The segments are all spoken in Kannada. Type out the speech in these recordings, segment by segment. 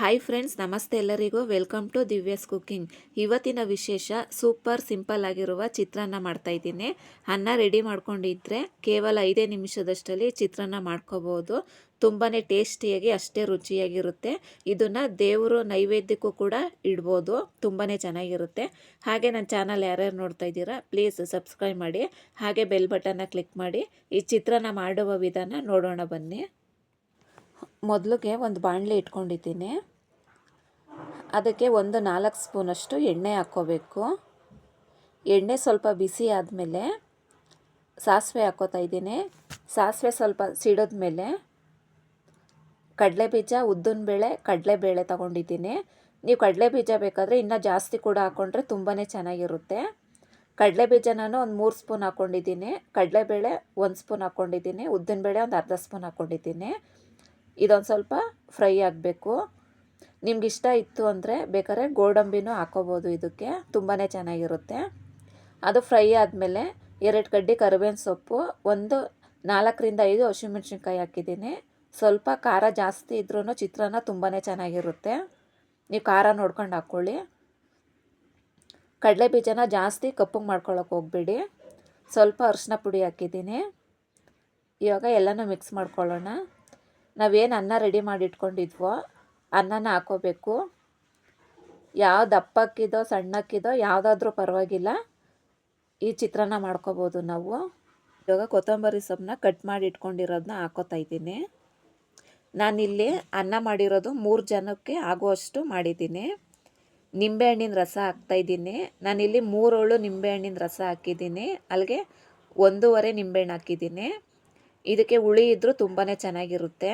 ಹಾಯ್ ಫ್ರೆಂಡ್ಸ್ ನಮಸ್ತೆ ಎಲ್ಲರಿಗೂ. ವೆಲ್ಕಮ್ ಟು ದಿವ್ಯಾಸ್ ಕುಕ್ಕಿಂಗ್ ಇವತ್ತಿನ ವಿಶೇಷ ಸೂಪರ್ ಸಿಂಪಲ್ ಆಗಿರುವ ಚಿತ್ರಾನ್ನ ಮಾಡ್ತಾ ಇದ್ದೀನಿ. ಅನ್ನ ರೆಡಿ ಮಾಡ್ಕೊಂಡಿದ್ರೆ ಕೇವಲ ಐದೇ ನಿಮಿಷದಷ್ಟಲ್ಲಿ ಚಿತ್ರಾನ್ನ ಮಾಡ್ಕೋಬೋದು. ತುಂಬಾ ಟೇಸ್ಟಿಯಾಗಿ ಅಷ್ಟೇ ರುಚಿಯಾಗಿರುತ್ತೆ. ಇದನ್ನು ದೇವರು ನೈವೇದ್ಯಕ್ಕೂ ಕೂಡ ಇಡ್ಬೋದು. ತುಂಬಾ ಚೆನ್ನಾಗಿರುತ್ತೆ. ಹಾಗೆ ನನ್ನ ಚಾನಲ್ ಯಾರ್ಯಾರು ನೋಡ್ತಾ ಇದ್ದೀರಾ ಪ್ಲೀಸ್ ಸಬ್ಸ್ಕ್ರೈಬ್ ಮಾಡಿ. ಹಾಗೆ ಬೆಲ್ ಬಟನ್ನ ಕ್ಲಿಕ್ ಮಾಡಿ. ಈ ಚಿತ್ರಾನ್ನ ಮಾಡುವ ವಿಧಾನ ನೋಡೋಣ ಬನ್ನಿ. ಮೊದಲಿಗೆ ಒಂದು ಬಾಣಲೆ ಇಟ್ಕೊಂಡಿದ್ದೀನಿ. ಅದಕ್ಕೆ ಒಂದು ನಾಲ್ಕು ಸ್ಪೂನಷ್ಟು ಎಣ್ಣೆ ಹಾಕ್ಕೋಬೇಕು. ಎಣ್ಣೆ ಸ್ವಲ್ಪ ಬಿಸಿ ಆದಮೇಲೆ ಸಾಸಿವೆ ಹಾಕ್ಕೋತಾ ಇದ್ದೀನಿ. ಸಾಸಿವೆ ಸ್ವಲ್ಪ ಸಿಡಿದ್ಮೇಲೆ ಕಡಲೆಬೀಜ ಕಡಲೆ ಕಡಲೆಬೇಳೆ ತೊಗೊಂಡಿದ್ದೀನಿ. ನೀವು ಕಡಲೆಬೀಜ ಬೇಕಾದರೆ ಇನ್ನೂ ಜಾಸ್ತಿ ಕೂಡ ಹಾಕ್ಕೊಂಡ್ರೆ ತುಂಬಾ ಚೆನ್ನಾಗಿರುತ್ತೆ. ಕಡಲೆಬೀಜ ನಾನು ಒಂದು ಮೂರು ಸ್ಪೂನ್ ಹಾಕ್ಕೊಂಡಿದ್ದೀನಿ ಕಡಲೆಬೇಳೆ ಒಂದು ಸ್ಪೂನ್ ಹಾಕ್ಕೊಂಡಿದ್ದೀನಿ ಉದ್ದಿನಬೇಳೆ ಒಂದು ಅರ್ಧ ಸ್ಪೂನ್ ಹಾಕ್ಕೊಂಡಿದ್ದೀನಿ ಇದೊಂದು ಸ್ವಲ್ಪ ಫ್ರೈ ಆಗಬೇಕು. ನಿಮ್ಗೆ ಇಷ್ಟ ಇತ್ತು ಅಂದರೆ ಬೇಕಾದ್ರೆ ಗೋಡಂಬಿನೂ ಹಾಕೋಬೋದು ಇದಕ್ಕೆ. ತುಂಬಾ ಚೆನ್ನಾಗಿರುತ್ತೆ. ಅದು ಫ್ರೈ ಆದಮೇಲೆ ಎರಡು ಕಡ್ಡಿ ಕರಿಬೇವಿನ ಸೊಪ್ಪು, ಒಂದು ನಾಲ್ಕರಿಂದ ಐದು ಹಸಿಮೆಣ್ಸಿನ್ಕಾಯಿ ಹಾಕಿದ್ದೀನಿ. ಸ್ವಲ್ಪ ಖಾರ ಜಾಸ್ತಿ ಇದ್ರೂ ಚಿತ್ರಾನ್ನ ತುಂಬಾ ಚೆನ್ನಾಗಿರುತ್ತೆ. ನೀವು ಖಾರ ನೋಡ್ಕೊಂಡು ಹಾಕ್ಕೊಳ್ಳಿ. ಕಡಲೆ ಬೀಜನ ಜಾಸ್ತಿ ಕಪ್ಪಗೆ ಮಾಡ್ಕೊಳ್ಳೋಕೆ ಹೋಗ್ಬೇಡಿ. ಸ್ವಲ್ಪ ಅರಿಶಿನ ಪುಡಿ ಹಾಕಿದ್ದೀನಿ. ಇವಾಗ ಎಲ್ಲನೂ ಮಿಕ್ಸ್ ಮಾಡ್ಕೊಳ್ಳೋಣ. ನಾವೇನು ಅನ್ನ ರೆಡಿ ಮಾಡಿ ಇಟ್ಕೊಂಡಿದ್ವೋ ಅನ್ನನ ಹಾಕೋಬೇಕು. ಯಾವ ದಪ್ಪಕ್ಕಿದೋ ಸಣ್ಣಕ್ಕಿದೋ ಯಾವುದಾದ್ರೂ ಪರವಾಗಿಲ್ಲ. ಈ ಚಿತ್ರಾನ್ನ ಮಾಡ್ಕೋಬೋದು ನಾವು. ಇವಾಗ ಕೊತ್ತಂಬರಿ ಸೊಪ್ಪನ್ನ ಕಟ್ ಮಾಡಿ ಇಟ್ಕೊಂಡಿರೋದನ್ನ ಹಾಕೋತಾ ಇದ್ದೀನಿ. ನಾನಿಲ್ಲಿ ಅನ್ನ ಮಾಡಿರೋದು ಮೂರು ಜನಕ್ಕೆ ಆಗುವಷ್ಟು ಮಾಡಿದ್ದೀನಿ. ನಿಂಬೆಹಣ್ಣಿನ ರಸ ಹಾಕ್ತಾಯಿದ್ದೀನಿ ನಾನಿಲ್ಲಿ ಮೂರೋಳು ನಿಂಬೆಹಣ್ಣಿನ ರಸ ಹಾಕಿದ್ದೀನಿ. ಅಲ್ಲಿಗೆ ಒಂದೂವರೆ ನಿಂಬೆಹಣ್ಣು ಹಾಕಿದ್ದೀನಿ. ಇದಕ್ಕೆ ಹುಳಿ ಇದ್ದರೂ ತುಂಬಾ ಚೆನ್ನಾಗಿರುತ್ತೆ.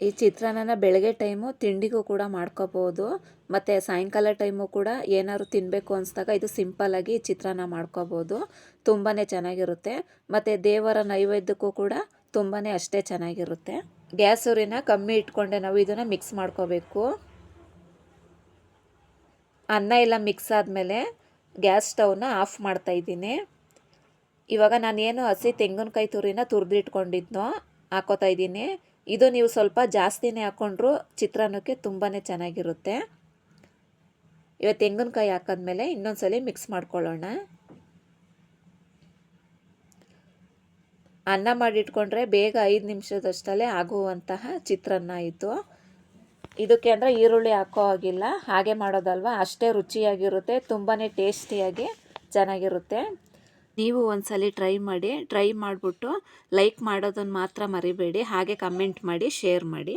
ಈ ಚಿತ್ರಾನ್ನ ಬೆಳಗ್ಗೆ ಟೈಮು ತಿಂಡಿಗೂ ಕೂಡ ಮಾಡ್ಕೋಬೋದು. ಮತ್ತು ಸಾಯಂಕಾಲ ಟೈಮು ಕೂಡ ಏನಾದ್ರು ತಿನ್ನಬೇಕು ಅನಿಸ್ದಾಗ ಇದು ಸಿಂಪಲ್ಲಾಗಿ ಚಿತ್ರಾನ್ನ ಮಾಡ್ಕೋಬೋದು. ತುಂಬಾ ಚೆನ್ನಾಗಿರುತ್ತೆ. ಮತ್ತು ದೇವರ ನೈವೇದ್ಯಕ್ಕೂ ಕೂಡ ತುಂಬಾ ಅಷ್ಟೇ ಚೆನ್ನಾಗಿರುತ್ತೆ. ಗ್ಯಾಸ್ ಉರಿನ ಕಮ್ಮಿ ಇಟ್ಕೊಂಡೆ ನಾವು ಇದನ್ನು ಮಿಕ್ಸ್ ಮಾಡ್ಕೋಬೇಕು. ಅನ್ನ ಎಲ್ಲ ಮಿಕ್ಸ್ ಆದಮೇಲೆ ಗ್ಯಾಸ್ ಸ್ಟವ್ನ ಆಫ್ ಮಾಡ್ತಾಯಿದ್ದೀನಿ ಇವಾಗ ನಾನೇನು ಹಸಿ ತೆಂಗಿನಕಾಯಿ ತುರಿನ ತುರಿದಿಟ್ಕೊಂಡಿದ್ನೋ ಹಾಕೋತಾ ಇದ್ದೀನಿ. ಇದು ನೀವು ಸ್ವಲ್ಪ ಜಾಸ್ತಿನೇ ಹಾಕ್ಕೊಂಡ್ರು ಚಿತ್ರಾನ್ನಕ್ಕೆ ತುಂಬಾ ಚೆನ್ನಾಗಿರುತ್ತೆ. ಇವತ್ತು ತೆಂಗಿನಕಾಯಿ ಹಾಕಿದ್ಮೇಲೆ ಇನ್ನೊಂದ್ಸಲಿ ಮಿಕ್ಸ್ ಮಾಡ್ಕೊಳ್ಳೋಣ. ಅನ್ನ ಮಾಡಿಟ್ಕೊಂಡ್ರೆ ಬೇಗ ಐದು ನಿಮಿಷದಷ್ಟಲ್ಲೇ ಆಗುವಂತಹ ಚಿತ್ರಾನ್ನ ಇತ್ತು ಇದಕ್ಕೆ ಅಂದರೆ ಈರುಳ್ಳಿ ಹಾಕೋ ಆಗಿಲ್ಲ ಹಾಗೆ ಮಾಡೋದಲ್ವ? ಅಷ್ಟೇ ರುಚಿಯಾಗಿರುತ್ತೆ ತುಂಬಾ ಟೇಸ್ಟಿಯಾಗಿ ಚೆನ್ನಾಗಿರುತ್ತೆ. ನೀವು ಒಂದ್ಸಲಿ ಟ್ರೈ ಮಾಡಿ, ಟ್ರೈ ಮಾಡಿಬಿಟ್ಟು ಲೈಕ್ ಮಾಡೋದನ್ನು ಮಾತ್ರ ಮರಿಬೇಡಿ, ಹಾಗೆ ಕಮೆಂಟ್ ಮಾಡಿ ಶೇರ್ ಮಾಡಿ.